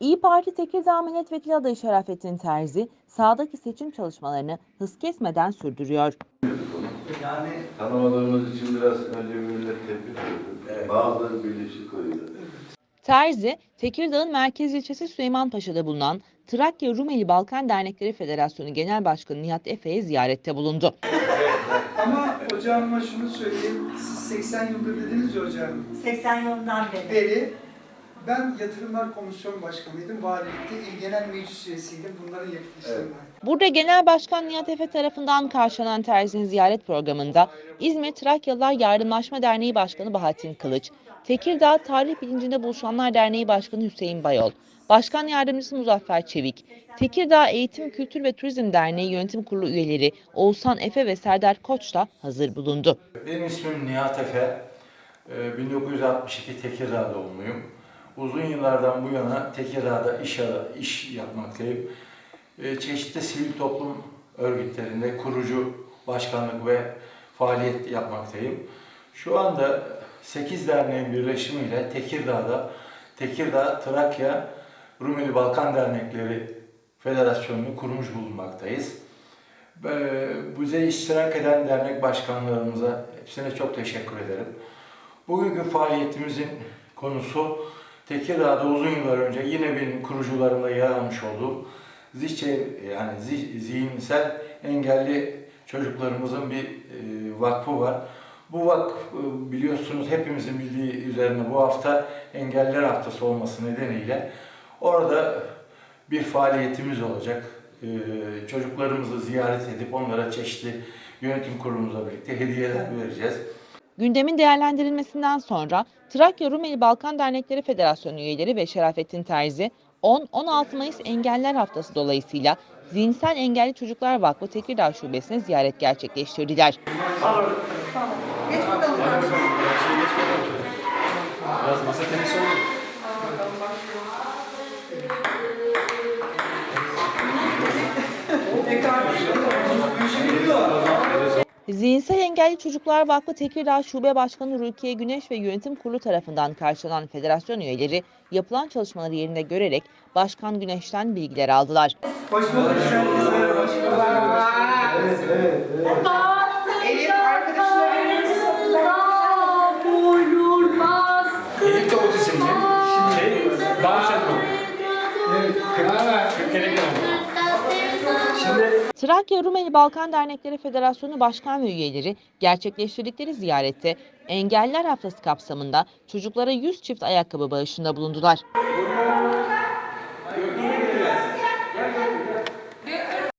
İyi Parti Tekirdağ Milletvekili adayı Şerafettin Terzi, sahadaki seçim çalışmalarını hız kesmeden sürdürüyor. Yani Tanımadığımız için biraz önce millet tepki koydu. Bazıları birleşik koydu. Terzi, Tekirdağ'ın merkez ilçesi Süleymanpaşa'da bulunan Trakya Rumeli Balkan Dernekleri Federasyonu Genel Başkanı Nihat Efe'ye ziyarette bulundu. ama hocama şunu söyleyeyim. Siz 80 yıldır dediniz ya hocam. 80 yılından beri. Beri ben Yatırımlar Komisyon Başkanıydım. Valilikte İl Genel Meclis üyesiydim. Bunların yetkilisi Evet. Burada Genel Başkan Nihat Efe tarafından karşılanan Terzi'nin ziyaret programında İzmir Trakyalılar Yardımlaşma Derneği Başkanı Bahattin Kılıç, Tekirdağ Tarih Bilincinde Buluşanlar Derneği Başkanı Hüseyin Bayol, Başkan Yardımcısı Muzaffer Çevik, Tekirdağ Eğitim, Kültür ve Turizm Derneği Yönetim Kurulu üyeleri Oğuzhan Efe ve Serdar Koç da hazır bulundu. Benim ismim Nihat Efe. Ee, 1962 Tekirdağ doğumluyum. Uzun yıllardan bu yana Tekirdağ'da iş, iş yapmaktayım. Ee, Çeşitli sivil toplum örgütlerinde kurucu başkanlık ve faaliyet yapmaktayım. Şu anda 8 derneğin birleşimiyle Tekirdağ'da Tekirdağ, Trakya, Rumeli Balkan Dernekleri Federasyonu'nu kurmuş bulunmaktayız. Bize iştirak eden dernek başkanlarımıza hepsine çok teşekkür ederim. Bugünkü faaliyetimizin konusu Tekirdağ'da uzun yıllar önce yine benim kurucularımda yer almış olduğum ziçe, yani zi- zihinsel engelli çocuklarımızın bir e, vakfı var. Bu vakıf e, biliyorsunuz hepimizin bildiği üzerine bu hafta Engelliler Haftası olması nedeniyle orada bir faaliyetimiz olacak. Ee, çocuklarımızı ziyaret edip onlara çeşitli yönetim kurulumuzla birlikte hediyeler vereceğiz. Gündemin değerlendirilmesinden sonra Trakya Rumeli Balkan Dernekleri Federasyonu üyeleri ve Şerafettin Terzi 10-16 Mayıs Engeller Haftası dolayısıyla Zihinsel Engelli Çocuklar Vakfı Tekirdağ Şubesi'ne ziyaret gerçekleştirdiler. Geç bakalım. Zihinsel Engelli Çocuklar Vakfı Tekirdağ Şube Başkanı Rukiye Güneş ve Yönetim Kurulu tarafından karşılanan federasyon üyeleri yapılan çalışmaları yerinde görerek Başkan Güneş'ten bilgiler aldılar. Hoş bulduk. Hoş bulduk. Evet, evet, evet. Trakya Rumeli Balkan Dernekleri Federasyonu Başkan ve üyeleri gerçekleştirdikleri ziyarette Engeller Haftası kapsamında çocuklara 100 çift ayakkabı bağışında bulundular.